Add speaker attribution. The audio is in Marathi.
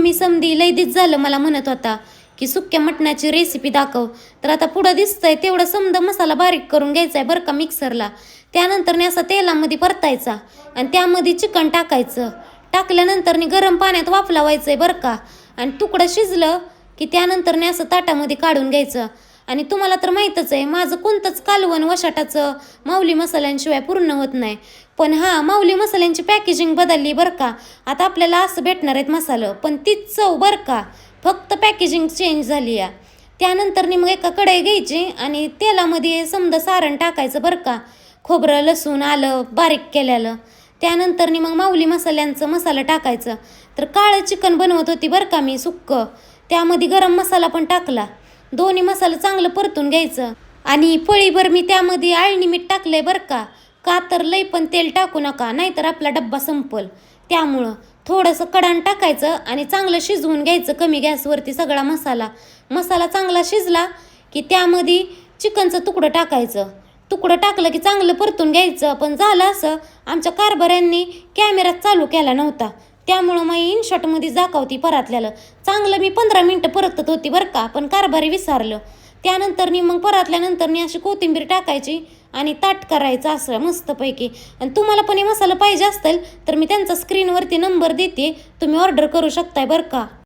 Speaker 1: मम्मी समधी लैदीच झालं मला म्हणत होता की सुक्या मटणाची रेसिपी दाखव. तर आता पुढं दिसतंय तेवढं समजा मसाला बारीक करून घ्यायचा आहे बरं का मिक्सरला त्यानंतर असा तेलामध्ये परतायचा आणि त्यामध्ये चिकन टाकायचं. टाकल्यानंतर गरम पाण्यात वाफलावायचं आहे बरं का. आणि तुकडं शिजलं की त्यानंतर असं ताटामध्ये काढून घ्यायचं. आणि तुम्हाला तर माहीतच आहे माझं कोणतंच कालवण वशाटाचं माऊली मसाल्यांशिवाय पूर्ण होत नाही. पण हां माऊली मसाल्यांची पॅकेजिंग बदलली बरं का? आता आपल्याला असं भेटणार आहेत मसालं पण तीच चव बरं का? फक्त पॅकेजिंग चेंज झाली आहे त्यानंतर मग एका कढई घ्यायची आणि तेलामध्ये समजा सारण टाकायचं बरं का? खोबरं लसूण आलं बारीक केलेलं. त्यानंतर मग माऊली मसाल्यांचं मसाला टाकायचं. तर काळं चिकन बनवत होती बरं का मी सुक्क. त्यामध्ये गरम मसाला पण टाकला. दोन्ही मसाला चांगलं परतून घ्यायचं. आणि पळीभर मी त्यामध्ये आळणी मीठ टाकलंय बरं का? का तर लई पण तेल टाकू नका नाहीतर आपला डब्बा संपल. त्यामुळं थोडंसं कडाण टाकायचं आणि चांगलं शिजवून घ्यायचं कमी गॅसवरती सगळा मसाला. मसाला चांगला शिजला की त्यामध्ये चिकनचं तुकडं टाकायचं. तुकडं टाकलं की चांगलं परतून घ्यायचं पण झालं असं आमच्या कारभाऱ्यांनी कॅमेरा चालू केला नव्हता. त्यामुळं मग इनशॉटमध्ये दाखवती परातल्याला. चांगलं मी पंधरा मिनटं परतत होती बरं का पण कारभारी विसरलं. त्यानंतरनी मग परतल्यानंतरनी अशी कोथिंबीर टाकायची आणि ताट करायचं असं मस्तपैकी. आणि तुम्हाला पण हे मसाला पाहिजे असेल तर मी त्यांचा स्क्रीनवरती नंबर देते. तुम्ही ऑर्डर करू शकताय बरं का?